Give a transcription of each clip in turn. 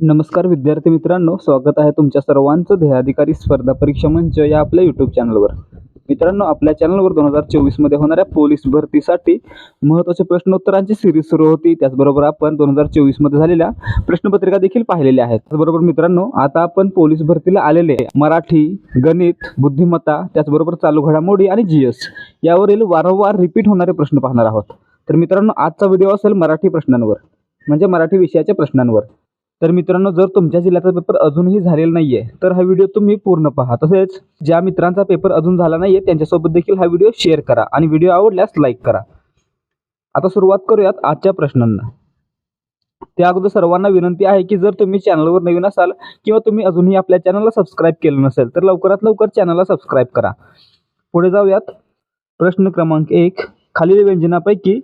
नमस्कार विद्यार्थी मित्रांनो स्वागत आहे तुमच्या सर्वांचं ध्येयाधिकारी स्पर्धा परीक्षा मंच या आपल्या यूट्यूब चॅनलवर मित्रांनो आपल्या चॅनलवर दोन हजार चोवीसमध्ये होणाऱ्या पोलीस भरतीसाठी महत्त्वाच्या प्रश्नोत्तरांची सिरीज सुरू होती. त्याचबरोबर आपण दोन हजार चोवीसमध्ये झालेल्या प्रश्नपत्रिका देखील पाहिलेल्या आहेत. त्याचबरोबर मित्रांनो आता आपण पोलीस भरतीला आलेले मराठी गणित बुद्धिमत्ता त्याचबरोबर चालू घडामोडी आणि जी एस यावरील वारंवार रिपीट होणारे प्रश्न पाहणार आहोत. तर मित्रांनो आजचा व्हिडिओ असेल मराठी प्रश्नांवर म्हणजे मराठी विषयाच्या प्रश्नांवर. तर मित्रांनो जर तुमच्या जिल्ह्याचा पेपर अजूनही झालेला नाहीये तर हा व्हिडिओ तुम्ही पूर्ण पहा. तसेच ज्या मित्रांचा पेपर अजून झाला नाहीये त्यांच्यासोबत देखील हा व्हिडिओ शेअर करा आणि व्हिडिओ आवडल्यास लाईक करा. आता सुरुवात करूयात आजच्या प्रश्नांना. त्या अगोदर सर्वांना विनंती आहे की जर तुम्ही चॅनलवर नवीन असाल किंवा तुम्ही अजूनही आपल्या चॅनलला सबस्क्राईब केलं नसेल तर लवकरात लवकर चॅनलला सबस्क्राईब करा. पुढे जाऊयात. प्रश्न क्रमांक एक. खालील व्यंजनापैकी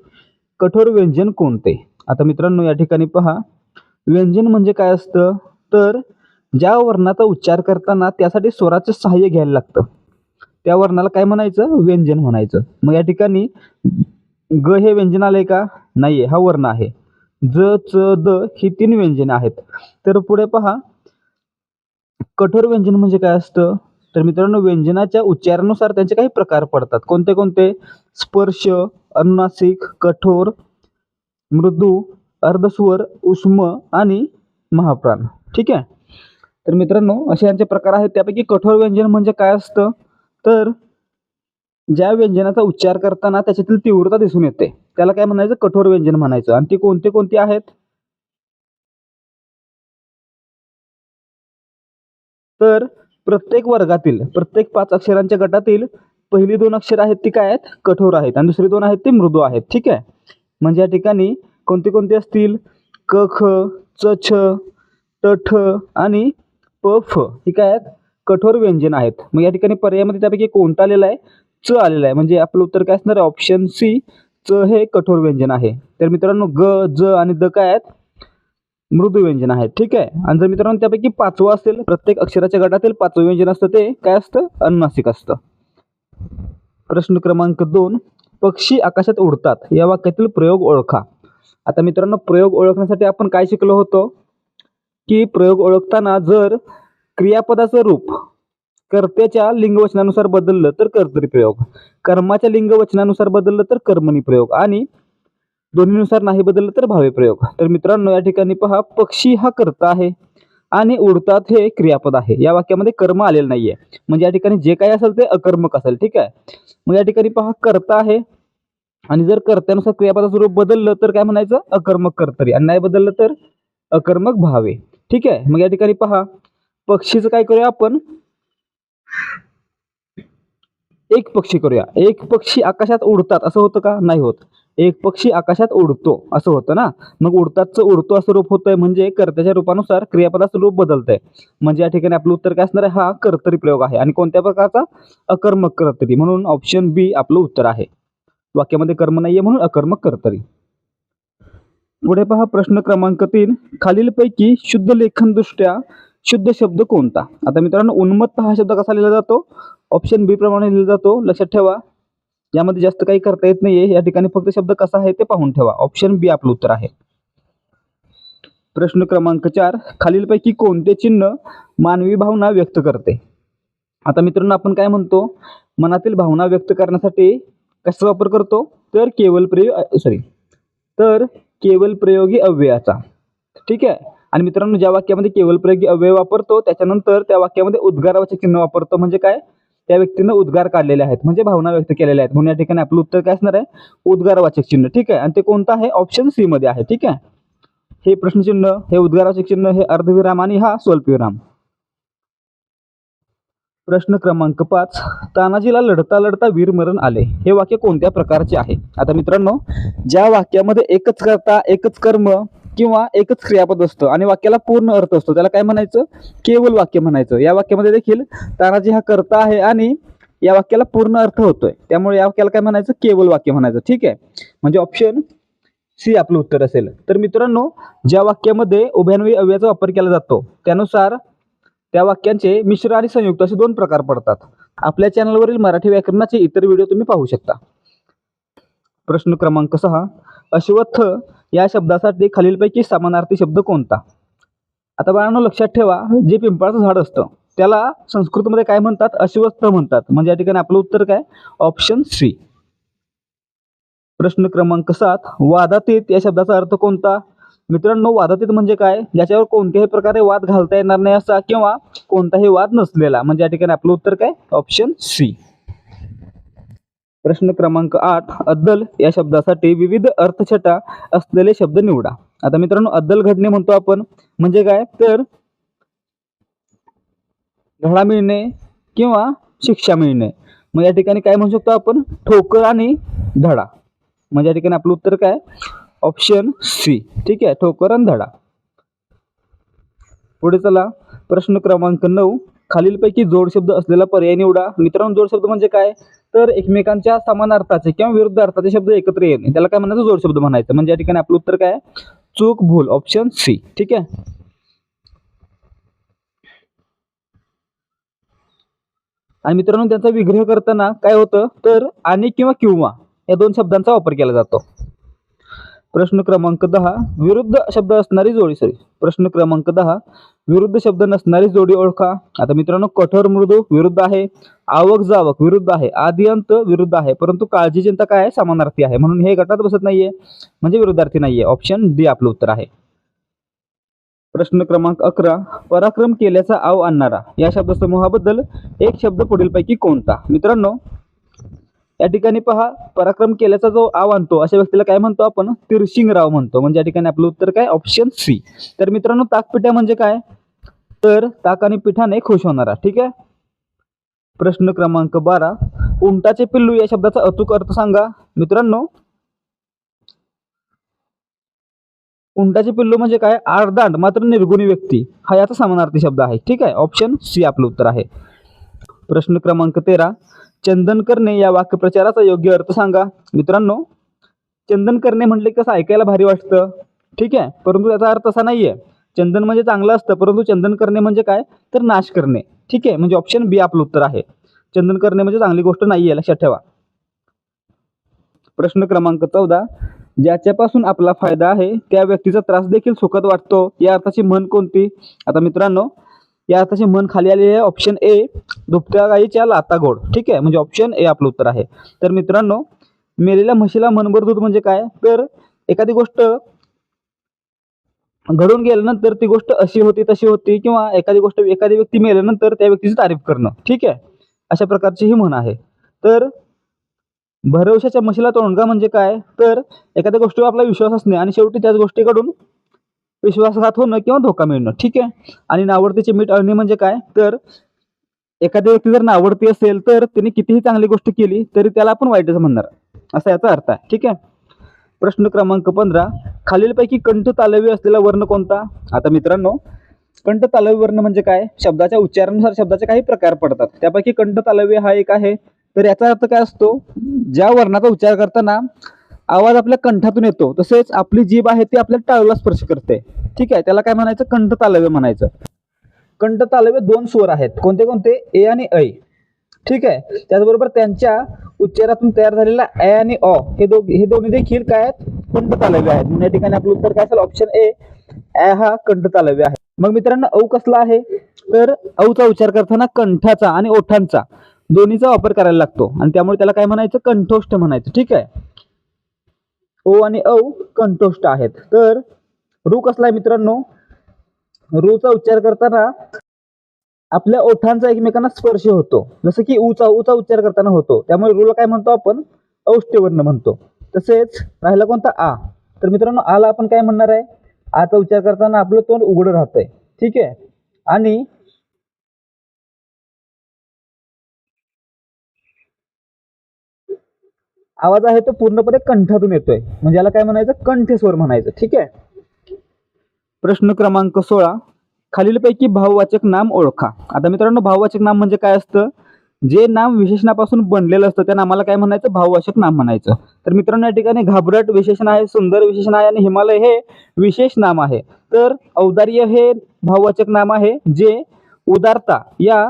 कठोर व्यंजन कोणते? आता मित्रांनो या ठिकाणी पहा. व्यंजन म्हणजे काय असतं? तर ज्या वर्णाचा उच्चार करताना त्यासाठी स्वराचं सहाय्य घ्यायला लागतं. त्या वर्णाला काय म्हणायचं? व्यंजन म्हणायचं. मग या ठिकाणी ग हे व्यंजन आलंय का? नाही हा वर्ण आहे. ज च द ही तीन व्यंजने आहेत. तर पुढे पहा. कठोर व्यंजन म्हणजे काय असतं? तर मित्रांनो व्यंजनाच्या उच्चारानुसार त्यांचे काही प्रकार पडतात. कोणते कोणते? स्पर्श अनुनासिक कठोर मृदू अर्धस्वर उष्म आणि महाप्राण. ठीक आहे? तर मित्रांनो असे यांचे प्रकार आहेत. त्यापैकी कठोर व्यंजन म्हणजे काय असतं? तर ज्या व्यंजनाचा उच्चार करताना त्याच्यातील तीव्रता दिसून येते. त्याला काय म्हणायचं? कठोर व्यंजन म्हणायचं. आणि ती कोणते कोणते आहेत? तर प्रत्येक वर्गातील प्रत्येक पाच अक्षरांच्या गटातील पहिली दोन अक्षर आहेत ती काय आहेत? कठोर आहेत. आणि दुसरी दोन आहेत ती मृदू आहेत. ठीक आहे? म्हणजे या ठिकाणी कोणते कोणते असतील? क ख च छ ट ठ आणि प फ. ही काय आहेत? कठोर व्यंजन आहेत. मग या ठिकाणी पर्यायामध्ये त्यापैकी कोणता आलेला आहे? च आलेला आहे. म्हणजे आपलं उत्तर काय असणार आहे? ऑप्शन सी च हे कठोर व्यंजन आहे. तर मित्रांनो ग ज आणि द काय आहेत? मृदू व्यंजन आहेत ठीक आहे? आणि जर मित्रांनो त्यापैकी पाचवं असेल प्रत्येक अक्षराच्या गटातील पाचवं व्यंजन असतं ते काय असतं? अनुनासिक असतं. प्रश्न क्रमांक दोन पक्षी आकाशात उडतात. या वाक्यातील प्रयोग ओळखा. आता मित्रांनो प्रयोग ओळखण्यासाठी आपण काय शिकलो होतो? की प्रयोग ओळखताना जर क्रियापदाचं रूप कर्त्याच्या लिंगवचनानुसार बदललं तर कर्तरी प्रयोग. कर्माच्या लिंगवचनानुसार बदललं तर कर्मणी प्रयोग. आणि दोन्हीनुसार नाही बदललं तर भावे प्रयोग. तर मित्रांनो या ठिकाणी पहा पक्षी हा कर्ता आहे आणि उडतात हे क्रियापद आहे. या वाक्यामध्ये कर्म आलेलं नाहीये. म्हणजे या ठिकाणी जे काही असेल ते अकर्मक असेल ठीक आहे? मग या ठिकाणी पहा कर्ता आहे आणि जर कर्त्यानुसार क्रियापदाचं रूप बदललं तर काय म्हणायचं? अकर्मक कर्तरी. आणि नाही बदललं तर अकर्मक भावे. ठीक आहे? मग या ठिकाणी पहा. पक्षीचं काय करूया आपण? एक पक्षी करूया. एक पक्षी आकाशात उडतात. असं होतं का? नाही होत. एक पक्षी आकाशात उडतो. असं होतं ना? मग उडतातचं उडतो असं रूप होतंय म्हणजे कर्त्याच्या रूपानुसार क्रियापदाचं रूप बदलतंय. म्हणजे या ठिकाणी आपलं उत्तर काय असणार आहे? हा कर्तरी प्रयोग आहे. आणि कोणत्या प्रकारचा? अकर्मक कर्तरी. म्हणून ऑप्शन बी आपलं उत्तर आहे. वाक्यामध्ये कर्म नाहीये म्हणून अकर्मक कर्तरी पुढे पहा प्रश्न क्रमांक तीन. खालीलपैकी शुद्ध लेखनदृष्ट्या शुद्ध शब्द कोणता? आता मित्रांनो उन्मत्त हा शब्द कसा लिहिला जातो? ऑप्शन बी प्रमाणे लिहिला जातो. लक्षात ठेवा. यामध्ये जास्त काही करता येत नाहीये. या ठिकाणी फक्त शब्द कसा आहे ते पाहून ठेवा. ऑप्शन बी आपलं उत्तर आहे. प्रश्न क्रमांक चार. खालीलपैकी कोणते चिन्ह मानवी भावना व्यक्त करते? आता मित्रांनो आपण काय म्हणतो? मनातील भावना व्यक्त करण्यासाठी कशाचा वापर करतो? तर केवल प्रयोग सॉरी तर केवल प्रयोगी अव्ययाचा. ठीक आहे? आणि मित्रांनो ज्या वाक्यामध्ये केवल प्रयोगी अव्यय वापरतो त्याच्यानंतर त्या वाक्यामध्ये उद्गारावाचे चिन्ह वापरतो म्हणजे काय? त्या व्यक्तीनं उद्गार काढलेले आहेत म्हणजे भावना व्यक्त केलेल्या आहेत. म्हणून या ठिकाणी आपलं उत्तर काय असणार आहे? उद्गारवाचक चिन्ह. ठीक आहे? आणि ते कोणतं आहे? ऑप्शन सी मध्ये आहे. ठीक आहे? हे प्रश्नचिन्ह हे उद्गारवाचक चिन्ह हे अर्धविराम आणि हा स्वल्पविराम. प्रश्न क्रमांक पाच. तानाजीला लढता लढता वीरमरण आले. हे वाक्य कोणत्या प्रकारचे आहे? आता मित्रांनो ज्या वाक्यामध्ये एकच करता एकच कर्म किंवा एकच क्रियापद असतं आणि वाक्याला पूर्ण अर्थ असतो त्याला काय म्हणायचं? केवल वाक्य म्हणायचं. या वाक्यामध्ये देखील तानाजी हा करता आहे आणि या वाक्याला पूर्ण अर्थ होतोय. त्यामुळे या वाक्याला काय म्हणायचं? केवल वाक्य म्हणायचं. ठीक आहे? म्हणजे ऑप्शन सी आपलं उत्तर असेल. तर मित्रांनो ज्या वाक्यामध्ये उभ्यान्वयी अव्याचा वापर केला जातो त्यानुसार त्या वाक्यांचे मिश्र आणि संयुक्त असे दोन प्रकार पडतात. आपल्या चॅनलवरील मराठी व्याकरणाचे इतर व्हिडिओ तुम्ही पाहू शकता. प्रश्न क्रमांक सहा. अश्वत्थ या शब्दासाठी खालीलपैकी समानार्थी शब्द कोणता? आता बाळांनो लक्षात ठेवा जे पिंपळाचं झाड असतं त्याला संस्कृतमध्ये काय म्हणतात? अश्वत्थ म्हणतात. म्हणजे या ठिकाणी आपलं उत्तर काय? Option C. प्रश्न क्रमांक सात. वादातीत या शब्दाचा अर्थ कोणता? मित्रांनो वादातीत म्हणजे काय? ज्याच्यावर कोणत्याही प्रकारे वाद घालता येणार नाही असा किंवा कोणताही वाद नसलेला. म्हणजे या ठिकाणी आपलं उत्तर काय? ऑप्शन सी प्रश्न क्रमांक आठ अद्दल या शब्दासाठी विविध अर्थछटा असलेले शब्द निवडा. आता मित्रांनो अद्दल घडणे म्हणतो आपण. म्हणजे काय? तर धडा मिळणे किंवा शिक्षा मिळणे. मग या ठिकाणी काय म्हणू शकतो आपण? ठोकर आणि धडा. म्हणजे या ठिकाणी आपलं उत्तर काय? Option C. ठीक आहे ठोकर धडा. पुढे चला. प्रश्न क्रमांक नऊ. खालीलपैकी जोड शब्द असलेला पर्याय निवडा. मित्रांनो जोड शब्द म्हणजे काय? तर एकमेकांच्या समान अर्थाचे किंवा विरुद्ध अर्थाचे शब्द एकत्र येणे. त्याला काय म्हणायचं? जोड शब्द म्हणायचं. म्हणजे या ठिकाणी आपलं उत्तर काय? चूक भूल. ऑप्शन सी ठीक आहे? आणि मित्रांनो त्यांचा विग्रह करताना काय होतं? तर आणि किंवा किंवा या दोन शब्दांचा वापर केला जातो. प्रश्न क्रमांक दहा विरुद्ध शब्द असणारी जोडी. सॉरी प्रश्न क्रमांक दहा विरुद्ध शब्द नसणारी जोडी ओळखा. आता मित्रांनो कठोर मृदू विरुद्ध आहे आवक जावक विरुद्ध आहे आदी अंत विरुद्ध आहे परंतु काळजी चिंता काय आहे? समानार्थी आहे. म्हणून हे गटात बसत नाहीये. म्हणजे विरुद्धार्थी नाहीये. ऑप्शन डी आपलं उत्तर आहे. प्रश्न क्रमांक अकरा पराक्रम केल्याचा आव आणणारा. या शब्दसमूहाबद्दल एक शब्द पुढीलपैकी कोणता? मित्रांनो या ठिकाणी पहा पराक्रम केल्याचा जो आव आणतो अशा व्यक्तीला काय म्हणतो आपण? तिरशिंगराव म्हणतो. म्हणजे या ठिकाणी आपलं उत्तर काय? ऑप्शन सी तर मित्रांनो ताकपिठ्या म्हणजे काय? तर ताक आणि पिठाने खुश होणारा. ठीक आहे? प्रश्न क्रमांक बारा. उंटाचे पिल्लू या शब्दाचा अचूक अर्थ सांगा. मित्रांनो उंटाचे पिल्लू म्हणजे काय? आर्दांड मात्र निर्गुणी व्यक्ती. हा याचा समानार्थी शब्द आहे. ठीक आहे? ऑप्शन सी आपलं उत्तर आहे. प्रश्न क्रमांक तेरा. चंदन करणे या वाक्यप्रचाराचा योग्य अर्थ सांगा. मित्रांनो चंदन करणे म्हटले कसं ऐकायला भारी वाटतं? ठीक आहे परंतु त्याचा अर्थ असा नाही आहे चंदन म्हणजे चांगलं असतं परंतु चंदन करणे म्हणजे काय? तर नाश करणे. ठीक आहे म्हणजे ऑप्शन बी आपलं उत्तर आहे. चंदन करणे म्हणजे चांगली गोष्ट नाही आहे लक्षात ठेवा. प्रश्न क्रमांक चौदा. ज्याच्यापासून आपला फायदा आहे त्या व्यक्तीचा त्रास देखील सुखद वाटतो. या अर्थाची म्हण कोणती? आता मित्रांनो या अर्थाची म्हण खाली आलेली आहे ऑप्शन ए दुभत्या गाईच्या लाता गोड. ठीक आहे? म्हणजे ऑप्शन ए आपलं उत्तर आहे. तर मित्रांनो मेलेल्या म्हशीला मनभर दूध म्हणजे काय? तर एखादी गोष्ट घडून गेल्यानंतर ती गोष्ट अशी होती तशी होती किंवा एखादी गोष्ट एखादी व्यक्ती मेल्यानंतर त्या व्यक्तीची तारीफ करणं. ठीक आहे? अशा प्रकारची ही म्हण आहे. तर भरवशाच्या म्हशीला तोंडगा म्हणजे काय? तर एखाद्या गोष्टीवर आपला विश्वास असणे आणि शेवटी त्याच गोष्टीकडून विश्वासघात होणं किंवा धोका मिळणं. ठीक आहे? आणि नावडतीचे मीठ अळणे म्हणजे काय? तर एखादी व्यक्ती जर नावडती असेल तर तिने कितीही चांगली गोष्ट केली तरी त्याला आपण वाईटच म्हणणार. असा याचा अर्थ आहे. ठीक आहे? प्रश्न क्रमांक पंधरा. खालीलपैकी कंठ तालवी असलेला वर्ण कोणता? आता मित्रांनो कंठ तालवी वर्ण म्हणजे काय? शब्दाच्या उच्चारानुसार शब्दाचे काही प्रकार पडतात. त्यापैकी कंठ तालवी हा एक आहे. तर याचा अर्थ काय असतो? ज्या वर्णाचा उच्चार करताना आवाज आपल्या कंठातून येतो तसेच आपली जीभ आहे ती आपल्या टाळूला स्पर्श करते. ठीक आहे? त्याला काय म्हणायचं? कंठ तालव्य म्हणायचं. कंठ तालव्य दोन स्वर आहेत. कोणते कोणते? ए आणि ऐ ठीक आहे? त्याचबरोबर त्यांच्या उच्चारातून तयार झालेला ए आणि ऑ हे दोघ हे दोन्ही देखील काय आहेत? कंठ तालव्य आहेत. म्हणून या ठिकाणी आपलं उत्तर काय असेल? ऑप्शन ए ए हा कंठ तालव्य आहे. मग मित्रांनो औ कसला आहे? तर औचा उच्चार करताना कंठाचा आणि ओठांचा दोन्हीचा वापर करायला लागतो. आणि त्यामुळे त्याला काय म्हणायचं? कंठोष्ठ म्हणायचं. ठीक आहे? ओ आणि औ कंठोष्ठ आहेत. तर रू कसला आहे मित्रांनो? रूचा उच्चार करताना आपल्या ओठांचा एकमेकांना स्पर्श होतो. जसं की उचा उचा उच्चार करताना होतो. त्यामुळे रूला काय म्हणतो आपण? औष्ठ्यवर्ण म्हणतो. तसेच राहिला कोणता आ? तर मित्रांनो आला आपण काय म्हणणार आहे? आचा उच्चार करताना आपलं तोंड उघडं राहतंय. ठीक आहे? आणि आवाज आहे तो पूर्णपणे कंठातून येतोय. म्हणजे याला काय म्हणायचं? कंठस्वर म्हणायचं. ठीक आहे? प्रश्न क्रमांक सोळा. खालीलपैकी भाववाचक नाम ओळखा. आता मित्रांनो भाववाचक नाम म्हणजे काय असतं? जे नाम विशेषणापासून बनलेलं असतं त्या नामाला काय म्हणायचं? भाववाचक नाम म्हणायचं. तर मित्रांनो या ठिकाणी घाबरट विशेषण आहे सुंदर विशेषण आहे आणि हिमालय हे विशेष नाम आहे. तर औदार्य हे भाववाचक नाम आहे जे उदारता या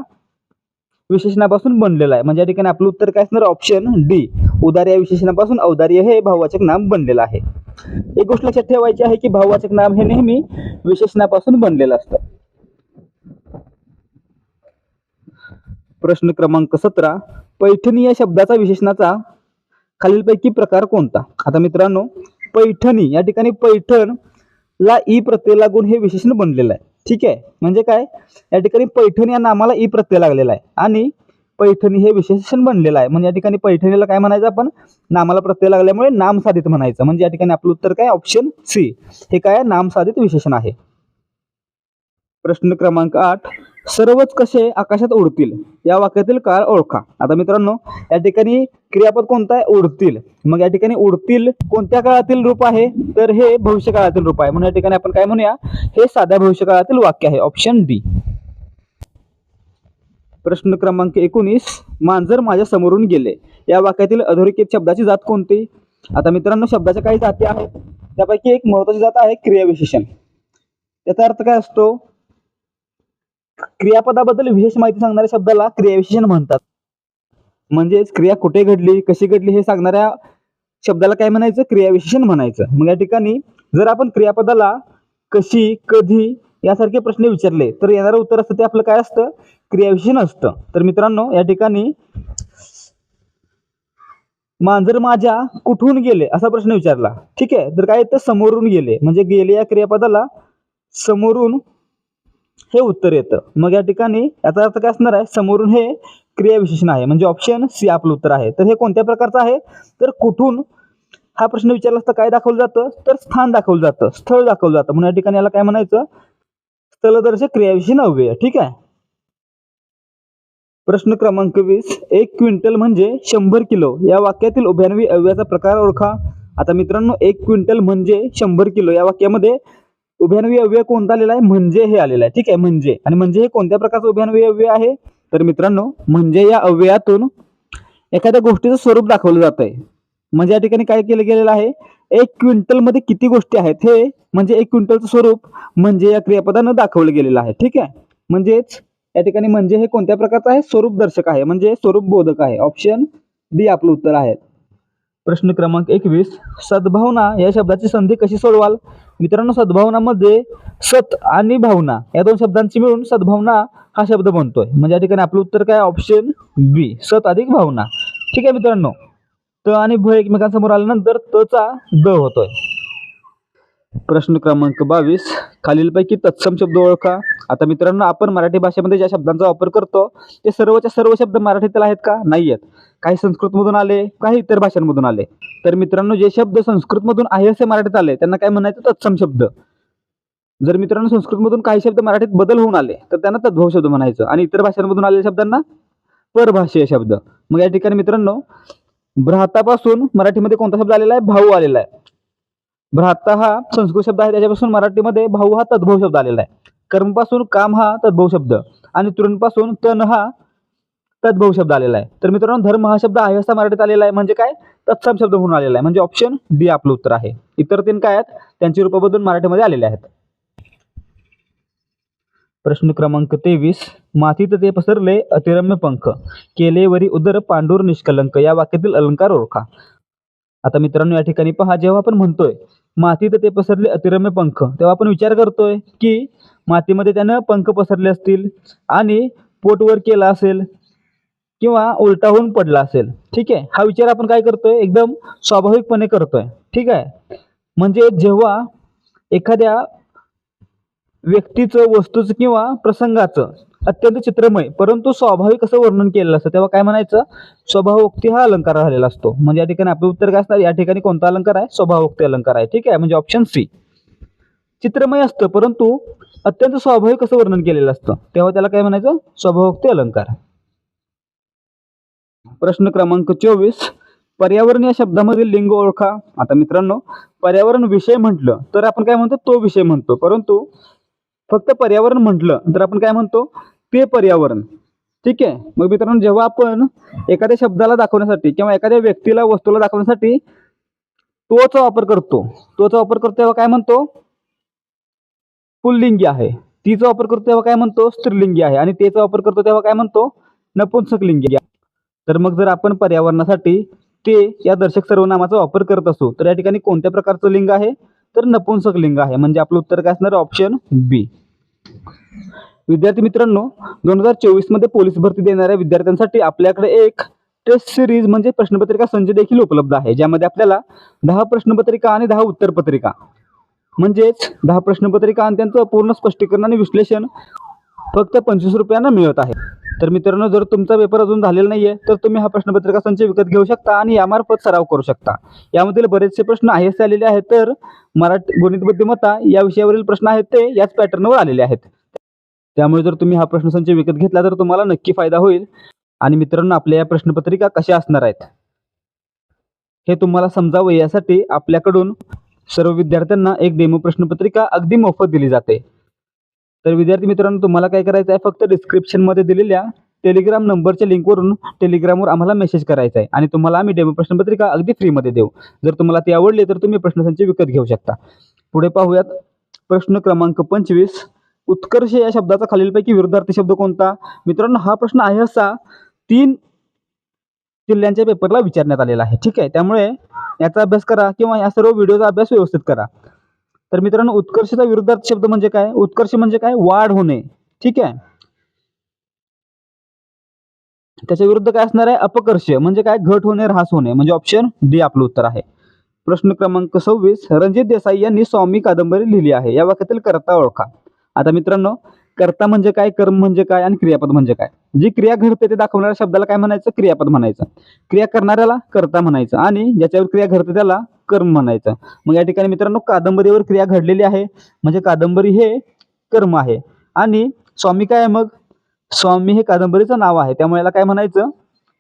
विशेषणापासून बनलेलं आहे. म्हणजे या ठिकाणी आपलं उत्तर काय असणार? ऑप्शन डी उदार या विशेषणापासून औदार्य हे भाववाचक नाम बनलेलं आहे. एक गोष्ट लक्षात ठेवायची आहे की भाववाचक नाम हे नेहमी विशेषणापासून बनलेलं असतं. प्रश्न क्रमांक सतरा पैठणी या शब्दाचा विशेषणाचा खालीलपैकी प्रकार कोणता? आता मित्रांनो पैठणी या ठिकाणी पैठण ला ई प्रत्यय लागून हे विशेषण बनलेलं आहे. ठीक आहे? म्हणजे काय? या ठिकाणी पैठण या नामाला ई प्रत्यय लागलेला आहे. आणि पैठणी हे विशेषण बनलेलं आहे. म्हणजे या ठिकाणी पैठणीला काय म्हणायचं आपण? नामाला प्रत्यय लागल्यामुळे नाम साधित म्हणायचं. म्हणजे या ठिकाणी आपलं उत्तर काय? ऑप्शन सी हे काय? नाम साधित विशेषण आहे. प्रश्न क्रमांक आठ. सर्वच कसे आकाशात उडतील? या वाक्यातील काळ ओळखा. आता मित्रांनो या ठिकाणी क्रियापद कोणता आहे? उडतील. मग या ठिकाणी उडतील कोणत्या काळातील रूप आहे? तर हे भविष्य काळातील रूप आहे. म्हणून या ठिकाणी आपण काय म्हणूया? हे साध्या भविष्य काळातील वाक्य आहे. ऑप्शन डी प्रश्न क्रमांक एकोणीस मांजर माझ्या समोरून गेले. या वाक्यातील अधोरेखित शब्दाची जात कोणती? आता मित्रांनो शब्दाच्या काही जाती आहेत. त्यापैकी एक महत्वाची जात आहे क्रियाविशेषण. त्याचा अर्थ काय असतो? क्रियापदाबद्दल विशेष माहिती सांगणाऱ्या शब्दाला क्रियाविशेषण म्हणतात. म्हणजेच क्रिया कुठे घडली कशी घडली हे सांगणाऱ्या शब्दाला काय म्हणायचं? क्रियाविशेषण म्हणायचं. मग या ठिकाणी जर आपण क्रियापदाला कशी कधी यासारखे प्रश्न विचारले तर येणारं उत्तर असतं ते आपलं काय असतं? क्रियाविशेषण असतं. तर मित्रांनो या ठिकाणी मांजर माझ्या कुठून गेले? असा प्रश्न विचारला. ठीक आहे? तर काय येतं? समोरून गेले. म्हणजे गेले या क्रियापदाला समोरून हे उत्तर येतं. मग या ठिकाणी याचा अर्थ काय असणार आहे? समोरून हे क्रियाविशेषण आहे. म्हणजे ऑप्शन सी आपलं उत्तर आहे. तर हे कोणत्या प्रकारचं आहे? तर कुठून हा प्रश्न विचारला असता काय दाखवलं जातं? तर स्थान दाखवलं जातं. स्थळ दाखवलं जातं. म्हणून या ठिकाणी याला काय म्हणायचं? स्थलदर्शक क्रियाविषयी अव्यय ठीक आहे? प्रश्न क्रमांक वीस. एक क्विंटल म्हणजे शंभर किलो. या वाक्यातील उभ्यानवी अव्ययाचा प्रकार ओळखा. आता मित्रांनो एक क्विंटल म्हणजे शंभर किलो. या वाक्यामध्ये उभ्यानवी अव्यय कोणता आलेला आहे? म्हणजे हे आलेलं आहे. ठीक आहे? म्हणजे. आणि म्हणजे हे कोणत्या प्रकारचं उभ्यानवी अव्यय आहे? तर मित्रांनो म्हणजे या अव्ययातून एखाद्या गोष्टीचं स्वरूप दाखवलं जात आहे म्हणजे या ठिकाणी काय केलं गेलेलं आहे? एक क्विंटलमध्ये किती गोष्टी आहेत हे म्हणजे एक क्विंटलचं स्वरूप म्हणजे या क्रियापदानं दाखवलं गेलेलं आहे. ठीक आहे? म्हणजेच या ठिकाणी म्हणजे हे कोणत्या प्रकारचं आहे? स्वरूप दर्शक आहे. म्हणजे स्वरूप बोधक आहे. ऑप्शन डी आपलं उत्तर आहे. प्रश्न क्रमांक एकवीस. सद्भावना या शब्दाची संधी कशी सोडवाल? मित्रांनो सद्भावनामध्ये सत आणि भावना या दोन शब्दांची मिळून सद्भावना हा शब्द बनतोय. म्हणजे या ठिकाणी आपलं उत्तर काय? ऑप्शन बी सत अधिक भावना. ठीक आहे मित्रांनो? त आणि भ एकमेकांसमोर आल्यानंतर तचा द होतोय. प्रश्न क्रमांक बावीस खालीलपैकी तत्सम शब्द ओळखा. आता मित्रांनो आपण मराठी भाषेमध्ये ज्या शब्दांचा वापर करतो ते सर्वच्या सर्व शब्द मराठीतील आहेत का? नाही आहेत काही संस्कृतमधून आले काही इतर भाषांमधून आले. तर मित्रांनो जे शब्द संस्कृतमधून आहे असे मराठीत आले त्यांना काय म्हणायचं? तत्सम शब्द. जर मित्रांनो संस्कृतमधून काही शब्द मराठीत बदल होऊन आले तर त्यांना तद्भव शब्द म्हणायचं. आणि इतर भाषांमधून आलेल्या शब्दांना परभाषीय शब्द. मग या ठिकाणी मित्रांनो भ्रातापासून मराठीमध्ये कोणता शब्द आलेला आहे? भाऊ आलेला आहे. भ्राता हा संस्कृत शब्द आहे त्याच्यापासून मराठीमध्ये भाऊ हा तद्भव शब्द आलेला आहे. कर्मपासून काम हा तद्भव शब्द आणि तृणपासून तन हा तद्भव शब्द आलेला आहे. तर मित्रांनो धर्म हा शब्द आहे असा मराठीत आलेला आहे. म्हणजे काय? तत्सम शब्द म्हणून आलेला आहे. म्हणजे ऑप्शन डी आपलं उत्तर आहे. इतर तीन काय आहेत? त्यांची रूपबदलून मराठीमध्ये आलेले आहेत. प्रश्न क्रमांक तेवीस. मातीत ते पसरले अतिरम्य पंख केले वरी उदर पांडुर निष्कलंक या वाक्यातील अलंकार ओळखा. आता मित्रांनो या ठिकाणी पहा जेव्हा आपण म्हणतोय मातीत ते पसरले अतिरम्य पंख तेव्हा आपण विचार करतोय की मातीमध्ये त्यानं पंख पसरले असतील आणि पोटवर केला असेल किंवा उलटा होऊन पडला असेल. ठीक आहे? हा विचार आपण काय करतोय? एकदम स्वाभाविकपणे करतोय. ठीक आहे? म्हणजे जेव्हा एखाद्या व्यक्तीचं वस्तूचं किंवा प्रसंगाचं अत्यंत चित्रमय परंतु स्वाभाविक असं वर्णन केलेलं असतं. तेव्हा काय म्हणायचं? स्वभावोक्ती हा अलंकार झालेला असतो. म्हणजे या ठिकाणी आपलं उत्तर काय असणार? या ठिकाणी कोणता अलंकार आहे? स्वभावोक्ती अलंकार आहे. ठीक आहे? म्हणजे ऑप्शन सी चित्रमय असतं परंतु अत्यंत स्वाभाविक असं वर्णन केलेलं असतं. तेव्हा त्याला काय म्हणायचं? स्वभावोक्ती अलंकार. प्रश्न क्रमांक चोवीस. पर्यावरण या शब्दामधील लिंग ओळखा. आता मित्रांनो पर्यावरण विषय म्हटलं तर आपण काय म्हणतो? तो विषय म्हणतो. परंतु फक्त पर्यावरण म्हटलं तर आपण काय म्हणतो? ते पर्यावरण. ठीक आहे? मग मित्रांनो जेव्हा आपण एखाद्या शब्दाला दाखवण्यासाठी किंवा एखाद्या व्यक्तीला वस्तूला दाखवण्यासाठी तोचा वापर करतो. तोचा वापर करतो तेव्हा काय म्हणतो? पुल्लिंगी आहे. तीचा वापर करतो तेव्हा काय म्हणतो? स्त्रीलिंगी आहे. आणि तेचा वापर करतो तेव्हा काय म्हणतो? नपुंसकलिंगी आहे. तर मग जर आपण पर्यावरणासाठी ते या दर्शक सर्वनामाचा वापर करत असू तर या ठिकाणी कोणत्या प्रकारचं लिंग आहे? तर नपुंसक लिंग आहे. म्हणजे आपलं उत्तर काय असणार? ऑप्शन बी विद्यार्थी मित्रांनो दोन हजार चोवीसमध्ये पोलीस भरती देणाऱ्या विद्यार्थ्यांसाठी आपल्याकडे एक टेस्ट सिरीज म्हणजे प्रश्नपत्रिका संच देखील उपलब्ध आहे ज्यामध्ये आपल्याला दहा प्रश्नपत्रिका आणि दहा उत्तरपत्रिका. म्हणजेच दहा प्रश्नपत्रिका आणि त्यांचं पूर्ण स्पष्टीकरण आणि विश्लेषण फक्त पंचवीस रुपयांना मिळत आहे. तर मित्रांनो जर तुमचा पेपर अजून झालेला नाहीये तर तुम्ही हा प्रश्नपत्रिका संच विकत घेऊ शकता आणि यामार्फत सराव करू शकता. यामधील बरेचसे प्रश्न आहेच आलेले आहेत तर मराठी गणित बुद्धिमत्ता या विषयावरील प्रश्न आहेत ते याच पॅटर्नवर आलेले आहेत. त्यामुळे जर तुम्ही हा प्रश्नसंच विकत घेतला तर तुम्हाला नक्की फायदा होईल. आणि मित्रांनो आपल्या या प्रश्नपत्रिका कशा असणार आहेत? हे तुम्हाला समजावं यासाठी आपल्याकडून सर्व विद्यार्थ्यांना एक डेमो प्रश्नपत्रिका अगदी मोफत दिली जाते. तर विद्यार्थी मित्रांनो तुम्हाला काय करायचं आहे? फक्त डिस्क्रिप्शनमध्ये दिलेल्या टेलिग्राम नंबरच्या लिंकवरून टेलिग्रामवर आम्हाला मेसेज करायचा आहे. आणि तुम्हाला आम्ही डेमो प्रश्नपत्रिका अगदी फ्रीमध्ये देऊ. जर तुम्हाला ती आवडली तर तुम्ही प्रश्नसंच विकत घेऊ शकता. पुढे पाहूयात प्रश्न क्रमांक पंचवीस. उत्कर्ष या शब्दाचा खालीलपैकी विरुद्धार्थी शब्द कोणता? मित्रांनो हा प्रश्न आहे असा तीन जिल्ह्यांच्या पेपरला विचारण्यात आलेला आहे. ठीक आहे? त्यामुळे याचा अभ्यास करा किंवा या सर्व व्हिडिओचा अभ्यास व्यवस्थित करा. तर मित्रांनो उत्कर्षचा विरुद्धार्थ शब्द म्हणजे काय? उत्कर्ष म्हणजे काय? वाढ होणे. ठीक आहे? त्याच्या विरुद्ध काय असणार आहे? अपकर्ष. म्हणजे काय? घट होणे ऱ्हास होणे. म्हणजे ऑप्शन डी आपलं उत्तर आहे. प्रश्न क्रमांक सव्वीस रणजित देसाई यांनी स्वामी कादंबरी लिहिली आहे. या वाक्यातील करता ओळखा. आता मित्रांनो कर्ता म्हणजे काय कर्म म्हणजे काय आणि क्रियापद म्हणजे काय? जी क्रिया घडते ते दाखवणाऱ्या शब्दाला काय म्हणायचं? क्रियापद म्हणायचं. क्रिया करणाऱ्याला कर्ता म्हणायचं आणि ज्याच्यावर क्रिया घडते त्याला कर्म म्हणायचं. मग या ठिकाणी मित्रांनो कादंबरीवर क्रिया घडलेली आहे. म्हणजे कादंबरी हे कर्म आहे. आणि स्वामी काय आहे मग? स्वामी हे कादंबरीचं नाव आहे. त्यामुळे याला काय म्हणायचं?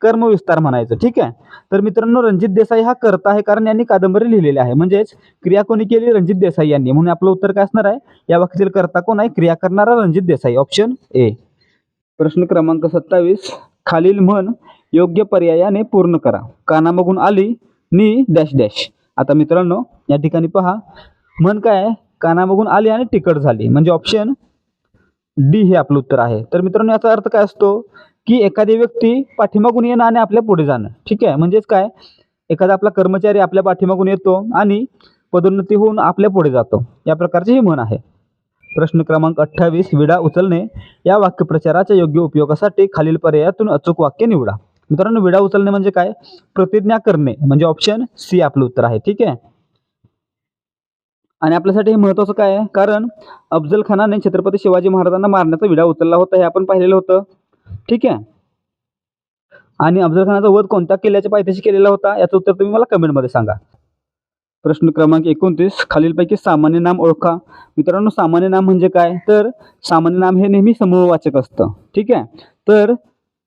कर्मविस्तार म्हणायचं. ठीक आहे? तर मित्रांनो रणजित देसाई हा करता आहे कारण यांनी कादंबरी लिहिलेली आहे. म्हणजेच क्रिया कोणी केली? रणजित देसाई यांनी. म्हणून आपलं उत्तर काय असणार आहे? या वाक्यातील करता कोण आहे? क्रिया करणारा रणजित देसाई. ऑप्शन ए प्रश्न क्रमांक सत्तावीस. खालील म्हण योग्य पर्यायाने पूर्ण करा. कानामागून आली नी डॅश डॅश. आता मित्रांनो या ठिकाणी पहा. म्हण काय आहे? कानामागून आली आणि तिकट झाली. म्हणजे ऑप्शन डी हे आपलं उत्तर आहे. तर मित्रांनो याचा अर्थ काय असतो? की एखादी व्यक्ती पाठीमागून येणं आणि आपल्या पुढे जाणं. ठीक आहे? म्हणजेच काय? एखादा आपला कर्मचारी आपल्या पाठीमागून येतो आणि पदोन्नती होऊन आपल्या पुढे जातो. या प्रकारची ही म्हण आहे. प्रश्न क्रमांक अठ्ठावीस विडा उचलणे. या वाक्यप्रचाराच्या योग्य उपयोगासाठी खालील पर्यायातून अचूक वाक्य निवडा. मित्रांनो विडा उचलणे म्हणजे काय? प्रतिज्ञा करणे. म्हणजे ऑप्शन सी आपलं उत्तर आहे. ठीक आहे? आणि आपल्यासाठी हे महत्वाचं काय आहे? कारण अफजल खानाने छत्रपती शिवाजी महाराजांना मारण्याचा विडा उचलला होता. हे आपण पाहिलेलं होतं. ठीक आहे? आणि अफजल खानाचा वध कोणत्या किल्ल्याच्या पायथ्याशी केलेला होता? याचं उत्तर तुम्ही मला कमेंटमध्ये सांगा. प्रश्न क्रमांक एकोणतीस खालीलपैकी सामान्य नाम ओळखा. मित्रांनो सामान्य नाम म्हणजे काय? तर सामान्य नाम हे नेहमी समूहवाचक असतं. ठीक आहे? तर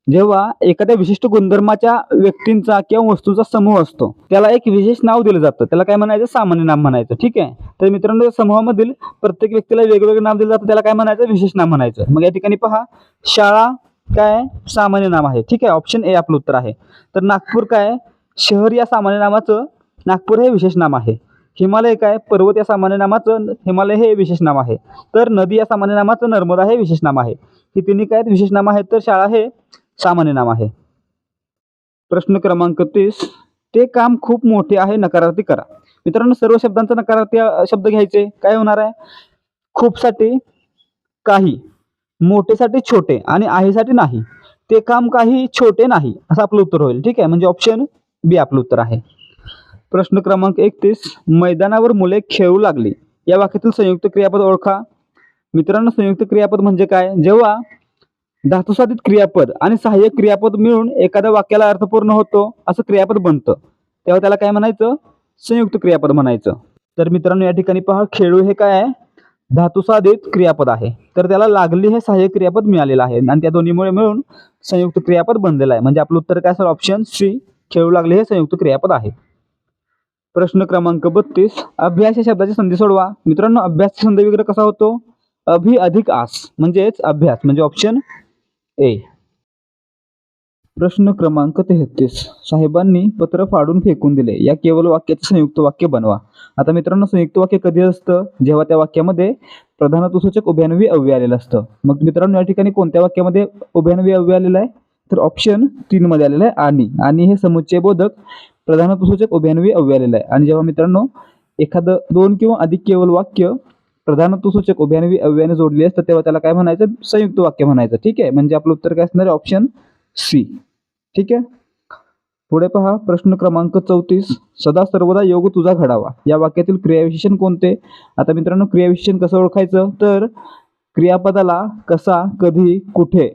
जेव्हा एखाद्या विशिष्ट गुणधर्माच्या व्यक्तींचा किंवा वस्तूंचा समूह असतो त्याला एक विशेष नाव दिलं जातं. त्याला काय म्हणायचं? सामान्य नाम म्हणायचं. ठीक आहे? तर मित्रांनो समूहामधील प्रत्येक व्यक्तीला वेगवेगळं नाव दिलं जातं. त्याला काय म्हणायचं? विशेष नाम म्हणायचं. मग या ठिकाणी पहा. शाळा काय? सामान्य नाम आहे. ठीक आहे? ऑप्शन ए आपलं उत्तर आहे. तर नागपूर काय? शहर या सामान्य नामाचं नागपूर हे विशेष नाम आहे. हिमालय काय? पर्वत या सामान्य नामाचं हिमालय हे विशेष नाम आहे. तर नदी या सामान्य नामाचं नर्मदा हे विशेष नाम आहे. ही तिन्ही काय? विशेष नाम आहेत. तर शाळा हे सामान्य नाम आहे. प्रश्न क्रमांक तीस. ते काम खूप मोठे आहे. नकारार्थी करा. मित्रांनो सर्व शब्दांचा नकारार्थी शब्द घ्यायचे. काय होणार आहे? खूपसाठी काही. मोठेसाठी छोटे आणि आहेसाठी नाही. ते काम काही छोटे नाही असं आपलं उत्तर होईल. ठीक आहे? म्हणजे ऑप्शन बी आपलं उत्तर आहे. प्रश्न क्रमांक एकतीस. मैदानावर मुले खेळू लागली. या वाक्यातील संयुक्त क्रियापद ओळखा. मित्रांनो संयुक्त क्रियापद म्हणजे काय? जेव्हा धातुसाधित क्रियापद आणि सहाय्यक क्रियापद मिळून एखाद्या वाक्याला अर्थपूर्ण होतो असं क्रियापद बनतं. तेव्हा त्याला काय म्हणायचं? संयुक्त क्रियापद म्हणायचं. तर मित्रांनो या ठिकाणी पहा खेळू हे काय आहे? धातुसाधित क्रियापद आहे. तर त्याला लागली हे सहाय्य क्रियापद मिळालेलं आहे. आणि त्या दोन्हीमुळे मिळून संयुक्त क्रियापद बनलेलं आहे. म्हणजे आपलं उत्तर काय असेल? ऑप्शन सी खेळू लागले हे संयुक्त क्रियापद आहे. प्रश्न क्रमांक बत्तीस अभ्यास या शब्दाची संधी सोडवा. मित्रांनो अभ्यास संधी वगैरे कसा होतो? अभि अधिक आस म्हणजेच अभ्यास म्हणजे ऑप्शन ए प्रश्न क्रमांक तेहतीस. साहेबांनी पत्र फाडून फेकून दिले. या केवळ वाक्याचे संयुक्त वाक्य बनवा. आता मित्रांनो संयुक्त वाक्य कधी असतं? जेव्हा त्या वाक्यामध्ये प्रधानत्व सूचक उभयान्वी अव्यय आलेलं असतं. मग मित्रांनो या ठिकाणी कोणत्या वाक्यामध्ये उभ्यानवी अव्यय आलेलं आहे? तर ऑप्शन तीन मध्ये आलेलं आहे आणि. आणि हे समुच्चय बोधक प्रधानत्वसूचक उभ्यानवी अव्यय आलेलं आहे. आणि जेव्हा मित्रांनो एखादं दोन किंवा अधिक केवळ वाक्य प्रधानत्वसूचक उभ्यानवी अव्ययाने जोडले असतं तेव्हा त्याला काय म्हणायचं? संयुक्त वाक्य म्हणायचं. ठीक आहे? म्हणजे आपलं उत्तर काय असणार आहे? Option C. ठीक आहे? पुढे पहा प्रश्न क्रमांक चौतीस. सदा सर्वदा योग तुझा घडावा. या वाक्यातील क्रियाविशेषण कोणते? आता मित्रांनो क्रियाविशेषण कसं ओळखायचं? तर क्रियापदाला कसा कधी कुठे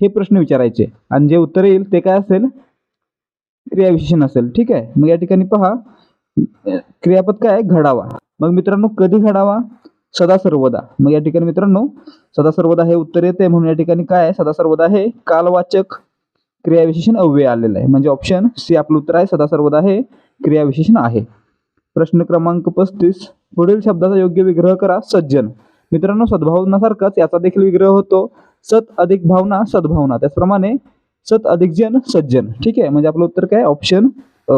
हे प्रश्न विचारायचे. आणि जे उत्तर येईल ते काय असेल? क्रियाविशेषण असेल. ठीक आहे? मग या ठिकाणी पहा क्रियापद काय? घडावा. मग मित्रांनो कधी घडावा? सदा सर्वदा. मग या ठिकाणी मित्रांनो सदा सर्वदा हे उत्तर येते म्हणून या ठिकाणी काय आहे? सदा सर्वदा हे कालवाचक क्रियाविशेषण अव्यय आलेलं आहे. म्हणजे ऑप्शन सी आपलं उत्तर आहे सदा सर्वदा हे क्रियाविशेषण आहे. प्रश्न क्रमांक पस्तीस पुढील शब्दाचा योग्य विग्रह करा सज्जन. मित्रांनो सद्भावनासारखाच याचा देखील विग्रह होतो. सत अधिक भावना सद्भावना. त्याचप्रमाणे सत अधिक जन सज्जन. ठीक आहे? म्हणजे आपलं उत्तर काय? ऑप्शन अ.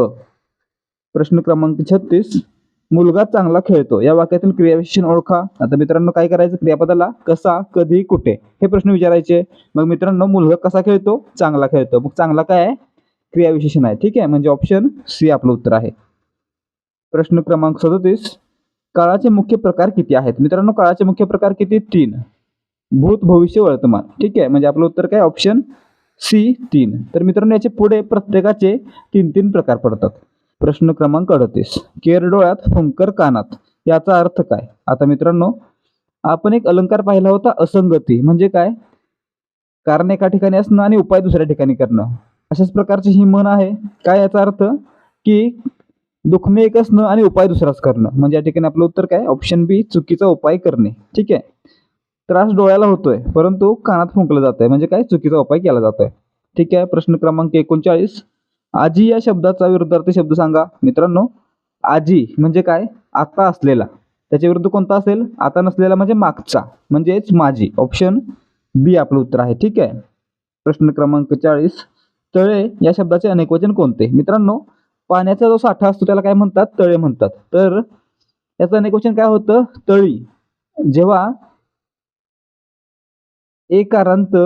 प्रश्न क्रमांक छत्तीस मुलगा चांगला खेळतो. या वाक्यातील क्रियाविशेषण ओळखा. आता मित्रांनो काय करायचं? क्रियापदाला कसा कधी कुठे? हे प्रश्न विचारायचे. मग मित्रांनो मुलगा कसा खेळतो? चांगला खेळतो. मग चांगला काय आहे? क्रियाविशेषण आहे. ठीक आहे? म्हणजे ऑप्शन सी आपलं उत्तर आहे. प्रश्न क्रमांक सदतीस. काळाचे मुख्य प्रकार किती आहेत? मित्रांनो काळाचे मुख्य प्रकार किती? तीन. भूत भविष्य वर्तमान. ठीक आहे? म्हणजे आपलं उत्तर काय? ऑप्शन सी तीन. तर मित्रांनो याचे पुढे प्रत्येकाचे तीन तीन प्रकार पडतात. प्रश्न क्रमांक अडतीस. केर डोळ्यात फुंकर कानात याचा अर्थ काय? आता मित्रांनो आपण एक अलंकार पाहिला होता असंगती. म्हणजे काय? कारण एका ठिकाणी असणं आणि उपाय दुसऱ्या ठिकाणी करणं. अशाच प्रकारची ही म्हण आहे. काय याचा अर्थ? की दुखणे एक असणं आणि उपाय दुसराच करणं. म्हणजे या ठिकाणी आपलं उत्तर काय? ऑप्शन बी चुकीचा उपाय करणे. ठीक आहे? त्रास डोळ्याला होतोय परंतु कानात फुंकलं जात आहे म्हणजे काय? चुकीचा उपाय केला जातोय. ठीक आहे? प्रश्न क्रमांक एकोणचाळीस. आजी या शब्दाचा विरुद्धार्थी शब्द सांगा. मित्रांनो आजी म्हणजे काय? आता असलेला. त्याच्या विरुद्ध कोणता असेल? आता नसलेला म्हणजे मागचा. म्हणजेच माझी ऑप्शन बी आपलं उत्तर आहे. ठीक आहे? प्रश्न क्रमांक चाळीस. तळे या शब्दाचे अनेक वचन कोणते? मित्रांनो पाण्याचा जो साठा असतो त्याला काय म्हणतात? तळे म्हणतात. तर याचं अनेक वचन काय होतं? तळी. जेव्हा एकारांत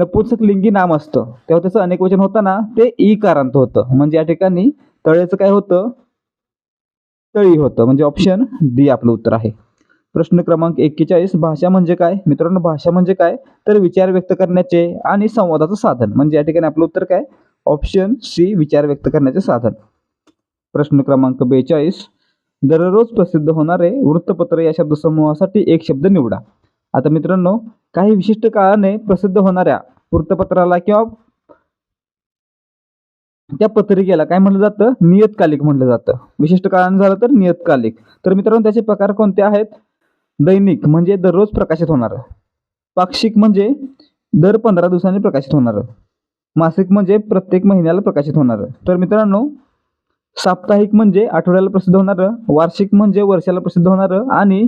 नपुंसक लिंगी नाम असतं. तेव्हा त्याचं अनेक वचन होतं ना ते ई कारांत होतं. म्हणजे या ठिकाणी तळेचं काय होतं? तळी होतं. म्हणजे ऑप्शन डी आपलं उत्तर आहे. प्रश्न क्रमांक एक्केचाळीस भाषा म्हणजे काय? मित्रांनो भाषा म्हणजे काय? तर विचार व्यक्त करण्याचे आणि संवादाचं साधन. म्हणजे या ठिकाणी आपलं उत्तर काय? ऑप्शन सी विचार व्यक्त करण्याचे साधन. प्रश्न क्रमांक बेचाळीस दररोज प्रसिद्ध होणारे वृत्तपत्र या शब्दसमूहासाठी एक शब्द निवडा. आता मित्रांनो काही विशिष्ट काळाने प्रसिद्ध होणाऱ्या वृत्तपत्राला किंवा त्या पत्रिकेला काय म्हटलं जातं? नियतकालिक म्हटलं जातं. विशिष्ट काळाने झालं तर नियतकालिक. तर मित्रांनो त्याचे प्रकार कोणते आहेत? दैनिक म्हणजे दररोज प्रकाशित होणार. पाक्षिक म्हणजे दर पंधरा दिवसांनी प्रकाशित होणार. मासिक म्हणजे प्रत्येक महिन्याला प्रकाशित होणार. तर मित्रांनो साप्ताहिक म्हणजे आठवड्याला प्रसिद्ध होणारं. वार्षिक म्हणजे वर्षाला प्रसिद्ध होणारं. आणि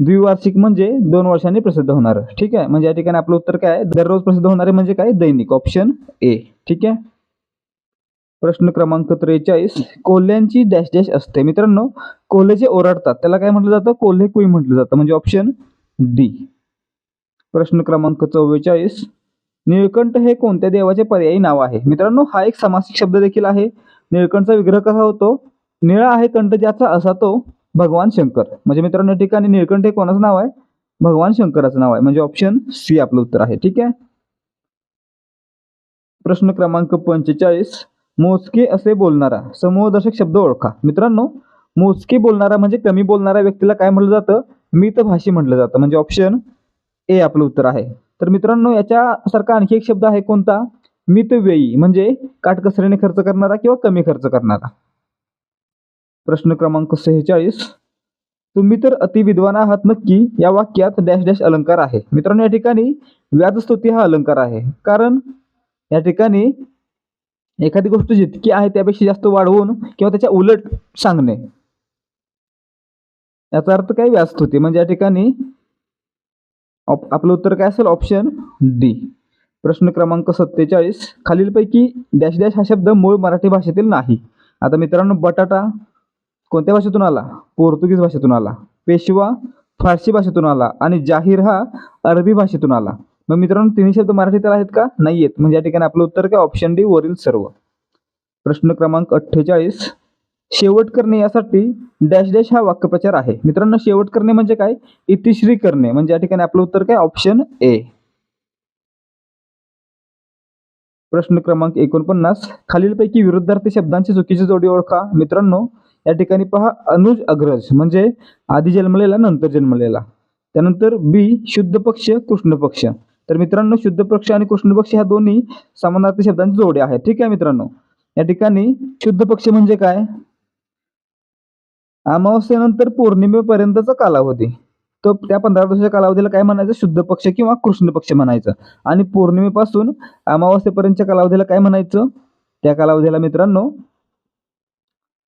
द्विवार्षिक म्हणजे दोन वर्षांनी प्रसिद्ध होणार. ठीक आहे? म्हणजे या ठिकाणी आपलं उत्तर काय दररोज प्रसिद्ध होणारे म्हणजे काय? दैनिक. ऑप्शन ए ठीक आहे? प्रश्न क्रमांक त्रेचाळीस. कोल्ह्यांची डॅश डॅश असते. मित्रांनो कोल्हे जे ओरडतात त्याला काय म्हटलं जातं? कोल्हे कुई म्हटलं जातं. म्हणजे ऑप्शन डी प्रश्न क्रमांक चव्वेचाळीस. निळकंठ हे कोणत्या देवाचे पर्यायी नाव आहे? मित्रांनो हा एक समासिक शब्द देखील आहे. निळकंठचा विग्रह कसा होतो? निळा आहे कंठ ज्याचा असा तो भगवान शंकर. म्हणजे मित्रांनो या ठिकाणी निळकंठ हे कोणाचं नाव आहे? भगवान शंकराचं नाव आहे. म्हणजे ऑप्शन सी आपलं उत्तर आहे. ठीक आहे? प्रश्न क्रमांक पंचेचाळीस. मोजके असे बोलणारा समूहदर्शक शब्द ओळखा. मित्रांनो मोजके बोलणारा म्हणजे कमी बोलणाऱ्या व्यक्तीला काय म्हटलं जातं? मितभाषी म्हटलं जातं. म्हणजे ऑप्शन ए आपलं उत्तर आहे. तर मित्रांनो याच्यासारखा आणखी एक शब्द आहे कोणता? मितव्ययी. म्हणजे काटकसरीने खर्च करणारा किंवा कमी खर्च करणारा. प्रश्न क्रमांक सेहेचाळीस. तुम्ही तर अतिविद्वान आहात नक्की. या वाक्यात डॅश डॅश अलंकार आहे. मित्रांनो या ठिकाणी व्याजस्तुती हा अलंकार आहे. कारण या ठिकाणी एखादी गोष्ट जितकी आहे त्यापेक्षा जास्त वाढवून किंवा त्याच्या उलट सांगणे. याचा अर्थ काय? व्याजस्तुती. म्हणजे या ठिकाणी आपलं उत्तर काय असेल? Option D. प्रश्न क्रमांक सत्तेचाळीस. खालीलपैकी डॅश डॅश हा शब्द मूळ मराठी भाषेतील नाही. आता मित्रांनो बटाटा कोणत्या भाषेतून आला? पोर्तुगीज भाषेतून आला. पेशवा फारसी भाषेतून आला आणि जाहीर हा अरबी भाषेतून आला. मग मित्रांनो तिन्ही शब्द मराठीत आहेत का? नाही आहेत म्हणजे या ठिकाणी आपलं उत्तर काय? ऑप्शन डी वरील सर्व. प्रश्न क्रमांक अठ्ठेचाळीस. शेवट करणे यासाठी डॅश डॅश हा वाक्यप्रचार आहे. मित्रांनो शेवट करणे म्हणजे काय? इतिश्री करणे. म्हणजे या ठिकाणी आपलं उत्तर काय? ऑप्शन ए प्रश्न क्रमांक एकोणपन्नास. खालीलपैकी विरुद्धार्थी शब्दांची चुकीची जोडी ओळखा. मित्रांनो या ठिकाणी पहा अनुज अग्रज म्हणजे आधी जन्मलेला नंतर जन्मलेला. त्यानंतर बी शुद्ध पक्ष कृष्ण पक्ष. तर मित्रांनो शुद्ध पक्ष आणि कृष्ण पक्ष ह्या दोन्ही समानार्थी शब्दांची जोडे आहेत. ठीक आहे मित्रांनो? या ठिकाणी शुद्ध पक्ष म्हणजे काय? अमावस्येनंतर पौर्णिमेपर्यंतचा कालावधी. तो त्या पंधरा दिवसाच्या कालावधीला काय म्हणायचं? शुद्ध पक्ष किंवा कृष्ण पक्ष म्हणायचं. आणि पौर्णिमेपासून अमावस्येपर्यंतच्या कालावधीला काय म्हणायचं? त्या कालावधीला मित्रांनो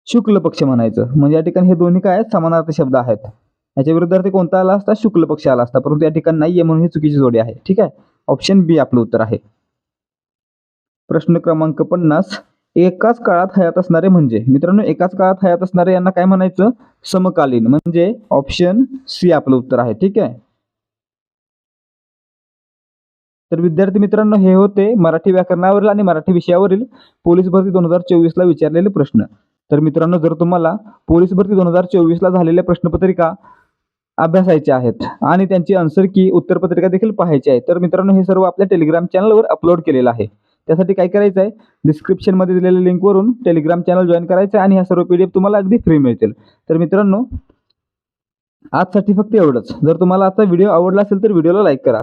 शुक्ल पक्ष म्हणायचं. म्हणजे या ठिकाणी हे दोन्ही काय आहेत? समानार्थी शब्द आहेत. याच्या विरुद्धार्थी कोणता आला असता? शुक्ल पक्ष आला असता. परंतु या ठिकाणी नाहीये म्हणून ही चुकीची जोडी आहे. ठीक आहे? ऑप्शन बी आपलं उत्तर आहे. प्रश्न क्रमांक पन्नास. एकाच काळात हयात असणारे म्हणजे? मित्रांनो एकाच काळात हयात असणारे यांना काय म्हणायचं? समकालीन. म्हणजे ऑप्शन सी आपलं उत्तर आहे. ठीक आहे? तर विद्यार्थी मित्रांनो हे होते मराठी व्याकरणावरील आणि मराठी विषयावरील पोलीस भरती दोन हजार चोवीसला विचारलेले प्रश्न. तर मित्रांनो जर तुम्हाला पोलीस भरती दोन हजार चोवीसला झालेल्या प्रश्नपत्रिका अभ्यासायच्या आहेत आणि त्यांची आन्सर की उत्तरपत्रिका देखील पाहायची आहे तर मित्रांनो हे सर्व आपल्या टेलिग्राम चॅनलवर अपलोड केलेलं आहे. त्यासाठी काय करायचं आहे? डिस्क्रिप्शनमध्ये दिलेल्या लिंकवरून टेलिग्राम चॅनल जॉईन करायचं आहे आणि ह्या सर्व पी डी एफ तुम्हाला अगदी फ्री मिळतील. तर मित्रांनो आजसाठी फक्त एवढंच. जर तुम्हाला आजचा व्हिडिओ आवडला असेल तर व्हिडिओला लाईक करा.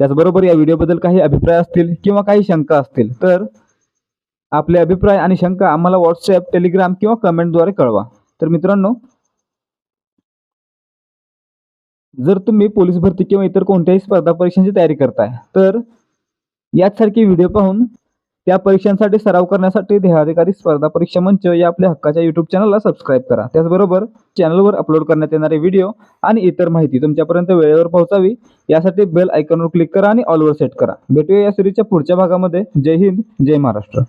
त्याचबरोबर या व्हिडिओबद्दल काही अभिप्राय असतील किंवा काही शंका असतील तर आपले अभिप्राय आणि शंका आम्हाला व्हॉट्सअप टेलिग्राम किंवा कमेंटद्वारे कळवा. तर मित्रांनो जर तुम्ही पोलीस भरती किंवा इतर कोणत्याही स्पर्धा परीक्षांची तयारी करताय तर याचसारखे व्हिडिओ पाहून त्या परीक्षांसाठी सराव करण्यासाठी देहाधिकारी स्पर्धा परीक्षा मंच या आपल्या हक्काच्या युट्यूब चॅनलला सबस्क्राईब करा. त्याचबरोबर चॅनलवर अपलोड करण्यात येणारे व्हिडिओ आणि इतर माहिती तुमच्यापर्यंत वेळेवर पोहोचावी यासाठी बेल आयकॉनवर क्लिक करा आणि ऑलवर सेट करा. भेटूया या सिरीजच्या पुढच्या भागामध्ये. जय हिंद जय महाराष्ट्र.